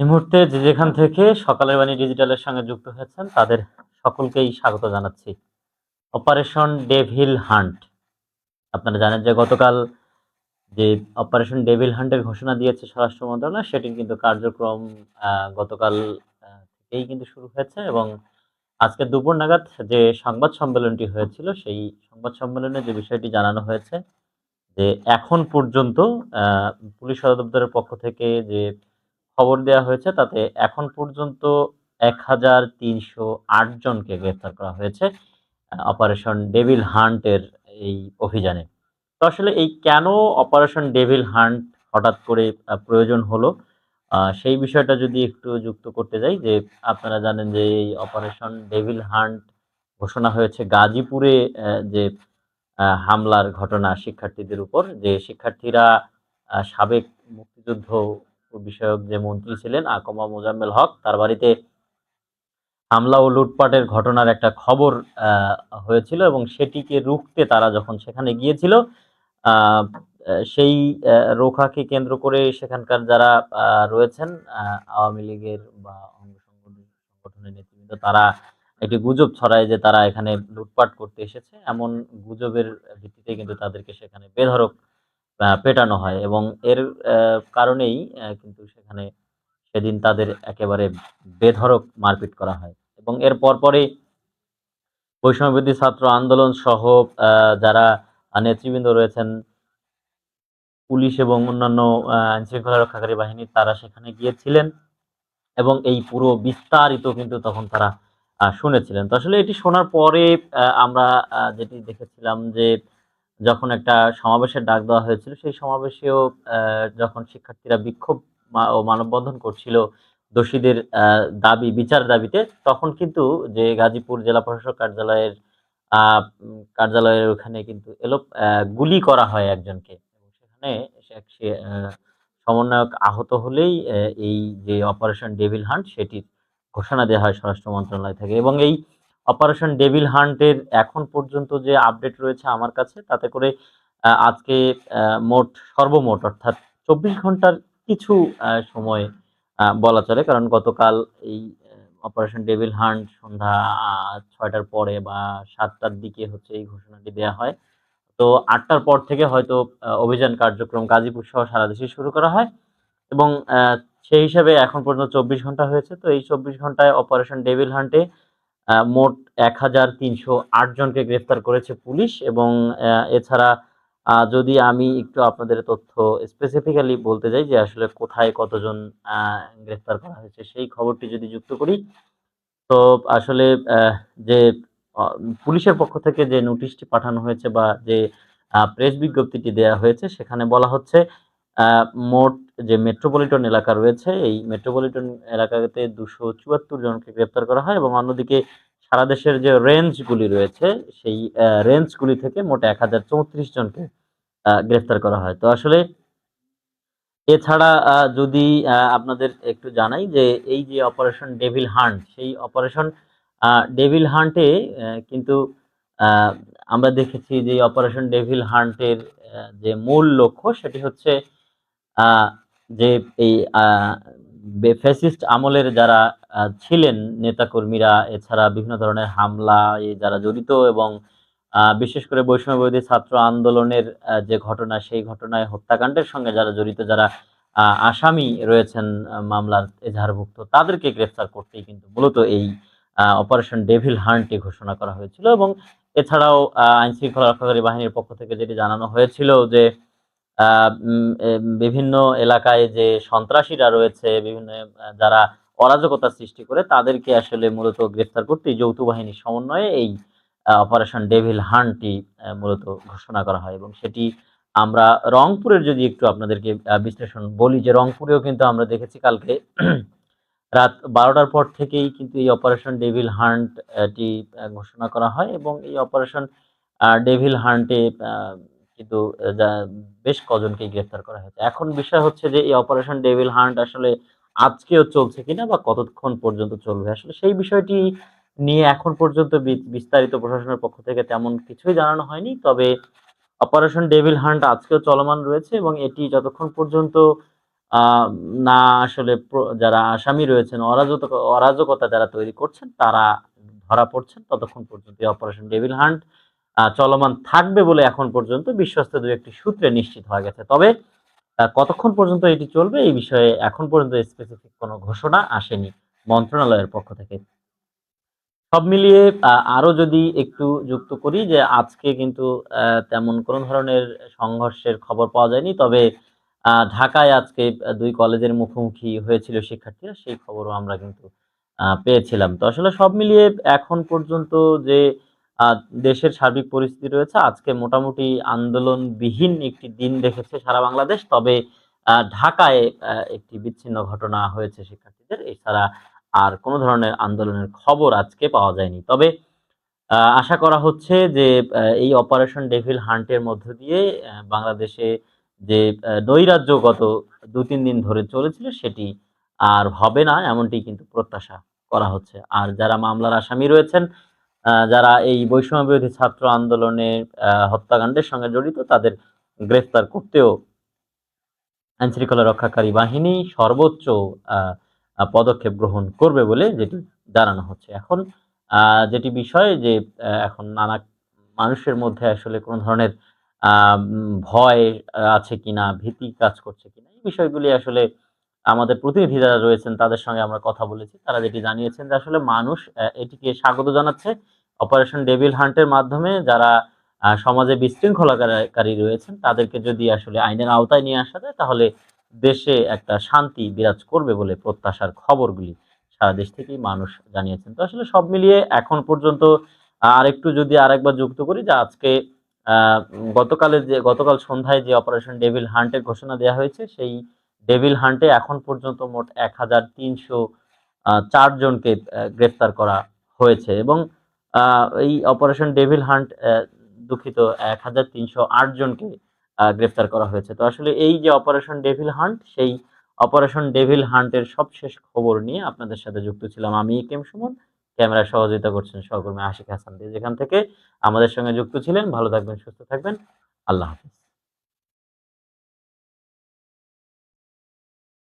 এই মুহূর্তে যে যেখান থেকে সকালের বাণী ডিজিটালের সঙ্গে যুক্ত হয়েছেন, তাদের সকলকেই স্বাগত জানাচ্ছি। Operation devil hunt. আপনারা জানেন যে গতকাল যে অপারেশন ডেভিল হান্টের ঘোষণা দিয়েছে স্বরাষ্ট্র মন্ত্রণালয় সেটির কিন্তু কার্যক্রম গতকাল থেকেই কিন্তু শুরু হয়েছে এবং আজকে দুপুর নাগাদ যে সংবাদ সম্মেলনটি হয়েছিল, সেই সংবাদ সম্মেলনে যে বিষয়টি জানানো হয়েছে, যে এখন পর্যন্ত পুলিশ সদর দপ্তরের পক্ষ থেকে যে খবর দেওয়া হয়েছে তাতে এখন পর্যন্ত এক হাজার তিনশো আট জনকে গ্রেফতার করা হয়েছে অপারেশন ডেভিল হান্টের এই অভিযানে। তো আসলে এই কেন অপারেশন ডেভিল হান্ট হঠাৎ করে প্রয়োজন হলো সেই বিষয়টা যদি একটু যুক্ত করতে যাই, যে আপনারা জানেন যে এই অপারেশন ডেভিল হান্ট ঘোষণা হয়েছে গাজীপুরে যে হামলার ঘটনা শিক্ষার্থীদের উপর, যে শিক্ষার্থীরা সাবেক মুক্তিযুদ্ধ বিষয়ক যে মন্ত্রী ছিলেন আকমা মোজাম্মেল হক তার বাড়িতে হামলা ও লুটপাটের ঘটনার একটা খবর হয়েছিল এবং সেটিকে রুখতে তারা যখন সেখানে গিয়েছিল সেই রোখাকে কেন্দ্র করে সেখানকার যারা রয়েছেন আওয়ামী লীগের বা অঙ্গ সংগঠনের নেতৃবৃন্দ তারা একটি গুজব ছড়ায় যে তারা এখানে লুটপাট করতে এসেছে। এমন গুজবের ভিত্তিতে কিন্তু তাদেরকে সেখানে বেধড়ক আহ, পেটানো হয় এবং এর কারণেই কিন্তু সেখানে সেদিন তাদের একেবারে বেধড়ক মারপিট করা হয় এবং এর পরপরই বৈষম্যবিরোধী ছাত্র আন্দোলন সহ যারা নেতৃবৃন্দ রয়েছেন, পুলিশ এবং অন্যান্য আইন শৃঙ্খলা রক্ষাকারী বাহিনী, তারা সেখানে গিয়েছিলেন এবং এই পুরো বিস্তারিত কিন্তু তখন তারা শুনেছিলেন। তো আসলে এটি শোনার পরে আমরা যেটি দেখেছিলাম যে যখন একটা সমাবেশের ডাক দেওয়া হয়েছিল, সেই সমাবেশেও যখন শিক্ষার্থীরা বিক্ষোভ ও মানববন্ধন করছিল দোষীদের দাবি, বিচার দাবিতে, তখন কিন্তু যে গাজীপুর জেলা প্রশাসক কার্যালয়ের কার্যালয়ের ওখানে কিন্তু এলো গুলি করা হয় একজনকে। সেখানে সমন্বয়ক আহত হলেই এই যে অপারেশন ডেভিল হান্ট, সেটির ঘোষণা দেওয়া হয় স্বরাষ্ট্র মন্ত্রণালয় থেকে। এবং এই অপারেশন ডেভিল হান্টের এখন পর্যন্ত যে আপডেট রয়েছে আমার কাছে, তাতে করে আজকে মোট, সর্বমোট অর্থাৎ চব্বিশ ঘণ্টার কিছু সময় বলা চলে। কারণ গতকাল এই অপারেশন ডেভিল হান্ট সন্ধ্যা ছয়টার পরে বা সাতটার দিকে হচ্ছে এই ঘোষণাটি দেওয়া হয়। তো আটটার পর থেকে হয়তো অভিযান কার্যক্রম গাজীপুর সহ সারা দেশে শুরু করা হয় এবং সেই হিসাবে এখন পর্যন্ত চব্বিশ ঘণ্টা হয়েছে। তো এই চব্বিশ ঘন্টায় অপারেশন ডেভিল হান্টে মোট এক হাজার তিনশো আট জনকে গ্রেফতার করেছে পুলিশ এবং এছাড়া যদি আমি একটু আপনাদের তথ্য স্পেসিফিক্যালি বলতে যাই যে আসলে কোথায় কতজন গ্রেফতার করা হয়েছে, সেই খবরটি যদি যুক্ত করি, তো আসলে যে পুলিশের পক্ষ থেকে যে নোটিশটি পাঠানো হয়েছে বা যে প্রেস বিজ্ঞপ্তিটি দেওয়া হয়েছে, সেখানে বলা হচ্ছে মোট যে মেট্রোপলিটন এলাকা রয়েছে এই মেট্রোপলিটন এলাকাতে দুশো চুয়াত্তর জনকে গ্রেপ্তার করা হয় এবং অন্যদিকে সারা দেশের যে রেঞ্জগুলি রয়েছে সেই রেঞ্জগুলি থেকে মোট এক হাজার চৌত্রিশ জনকে আহ, গ্রেফতার করা হয়। তো আসলে এছাড়া যদি আপনাদের একটু জানাই যে এই যে অপারেশন ডেভিল হান্ট সেই অপারেশন ডেভিল হান্টে কিন্তু আমরা দেখেছি যে অপারেশন ডেভিল হান্টের যে মূল লক্ষ্য সেটি হচ্ছে যে এই ফ্যাসিস্ট আমলের যারা ছিলেন নেতাকর্মীরা, এছাড়া বিভিন্ন ধরনের হামলা যারা জড়িত এবং বিশেষ করে বৈষম্যবিরোধী ছাত্র আন্দোলনের যে ঘটনা, সেই ঘটনায় হত্যাকাণ্ডের সঙ্গে যারা জড়িত, যারা আসামি রয়েছেন মামলার এজাহারভুক্ত, তাদেরকে গ্রেফতার করতেই কিন্তু মূলত এই অপারেশন ডেভিল হান্টটি ঘোষণা করা হয়েছিল এবং এছাড়াও আইন শৃঙ্খলা রক্ষাকারী বাহিনীর পক্ষ থেকে যেটি জানানো হয়েছিল যে বিভিন্ন এলাকায় যে সন্ত্রাসীরা রয়েছে, বিভিন্ন যারা অরাজকতা সৃষ্টি করে, তাদেরকে আসলে মূলত গ্রেফতার করতে যৌথ বাহিনীর সমন্বয়ে এই অপারেশন ডেভিল হান্টটি মূলত ঘোষণা করা হয়। এবং সেটি আমরা রংপুরের যদি একটু আপনাদেরকে বিশ্লেষণ বলি, যে রংপুরেও কিন্তু আমরা দেখেছি কালকে রাত বারোটার পর থেকেই কিন্তু এই অপারেশন ডেভিল হান্ট টি ঘোষণা করা হয়। এবং এই অপারেশন ডেভিল হান্টে কিন্তু বেশ কজনকে গ্রেফতার করা হয়েছে। এখন বিষয় হচ্ছে যে, এই অপারেশন ডেভিল হান্ট আসলে আজকেও চলছে কিনা বা কতক্ষণ পর্যন্ত চলবে? আসলে সেই বিষয়টি নিয়ে এখন পর্যন্ত বিস্তারিত প্রশাসনের পক্ষ থেকে তেমন কিছুই জানানো হয়নি। তবে অপারেশন ডেভিল হান্ট আজকেও চলমান রয়েছে এবং এটি যতক্ষণ পর্যন্ত না আসলে যারা আসামি রয়েছেন অরাজক অরাজকতা যারা তৈরি করছেন, তারা ধরা পড়ছেন, ততক্ষণ পর্যন্ত অপারেশন ডেভিল হান্ট চলমান থাকবে বলে এখন পর্যন্ত বিশ্বস্ত দু একটি সূত্রে নিশ্চিত হয়ে গেছে। তবে কতক্ষণ পর্যন্ত এটি চলবে এই বিষয়ে এখন পর্যন্ত স্পেসিফিক কোনো ঘোষণা আসেনি মন্ত্রণালয়ের পক্ষ থেকে। সব মিলিয়ে আরও যদি একটু যুক্ত করি যে আজকে কিন্তু তেমন কোনো ধরনের সংঘর্ষের খবর পাওয়া যায়নি, তবে ঢাকায় আজকে দুই কলেজের মুখোমুখি হয়েছিল শিক্ষার্থীরা, সেই খবরও আমরা কিন্তু পেয়েছিলাম। তো আসলে সব মিলিয়ে এখন পর্যন্ত যে দেশের সার্বিক পরিস্থিতি রয়েছে। আজকে মোটামুটি আন্দোলনবিহীন একটি দিন দেখেছে সারা বাংলাদেশ। তবে ঢাকায় একটি বিচ্ছিন্ন ঘটনা হয়েছে শিক্ষার্থীদের। এছাড়া আর কোনো ধরনের আন্দোলনের খবর আজকে পাওয়া যায়নি। তবে আশা করা হচ্ছে যে এই অপারেশন ডেভিল হান্টের মধ্য দিয়ে বাংলাদেশে যে নৈরাজ্য গত দু তিন দিন ধরে চলেছিল, সেটি আর হবে না। এমনটি কিন্তু প্রত্যাশা করা হচ্ছে। আর যারা মামলার আসামি রয়েছেন যারা এই বৈষম্য বিরোধী ছাত্র আন্দোলনে হত্যাকাণ্ডের সঙ্গে জড়িত, তাদের গ্রেফতার করতেও আইনশৃঙ্খলা রক্ষাকারী বাহিনী সর্বোচ্চ পদক্ষেপ গ্রহণ করবে বলে যেটি জানানো হচ্ছে। এখন যেটি বিষয় যে এখন নানা মানুষের মধ্যে আসলে কোনো ধরনের ভয় আছে কিনা, ভীতি কাজ করছে কিনা, এই বিষয়গুলি আসলে আমাদের প্রতিনিধি যারা রয়েছেন, তাদের সঙ্গে আমরা কথা বলেছি। তারা যেটি জানিয়েছেন যে আসলে মানুষ এটিকে স্বাগত জানাচ্ছে। অপারেশন ডেভিল হান্টের মাধ্যমে যারা সমাজে বিশৃঙ্খলাকারী রয়েছেন, তাদেরকে যদি আসলে আইনের আওতায় নিয়ে আসা যায়, তাহলে দেশে একটা শান্তি বিরাজ করবে বলে প্রত্যাশার খবরগুলি সারা দেশ থেকেই মানুষ জানিয়েছেন। তো আসলে সব মিলিয়ে এখন পর্যন্ত আর একটু যদি আরেকবার যুক্ত করি যে আজকে গতকালের যে, গতকাল সন্ধ্যায় যে অপারেশন ডেভিল হান্টের ঘোষণা দেওয়া হয়েছে, সেই ডেভিল হান্টে এখন পর্যন্ত মোট এক হাজার তিনশো চার জনকে গ্রেফতার করা হয়েছে। এবং এই অপারেশন ডেভিল হান্ট দুঃখিত, এক হাজার তিনশো আট জনকে গ্রেফতার করা হয়েছে। তো আসলে এই যে অপারেশন ডেভিল হান্ট, সেই অপারেশন ডেভিল হান্টের সবশেষ খবর নিয়ে আপনাদের সাথে যুক্ত ছিলাম আমি কেম সুমন। ক্যামেরা সহযোগিতা করছেন সহকর্মী আশিক হাসান দিয়ে যেখান থেকে আমাদের সঙ্গে যুক্ত ছিলেন। ভালো থাকবেন, সুস্থ থাকবেন। আল্লাহ হাফিজ।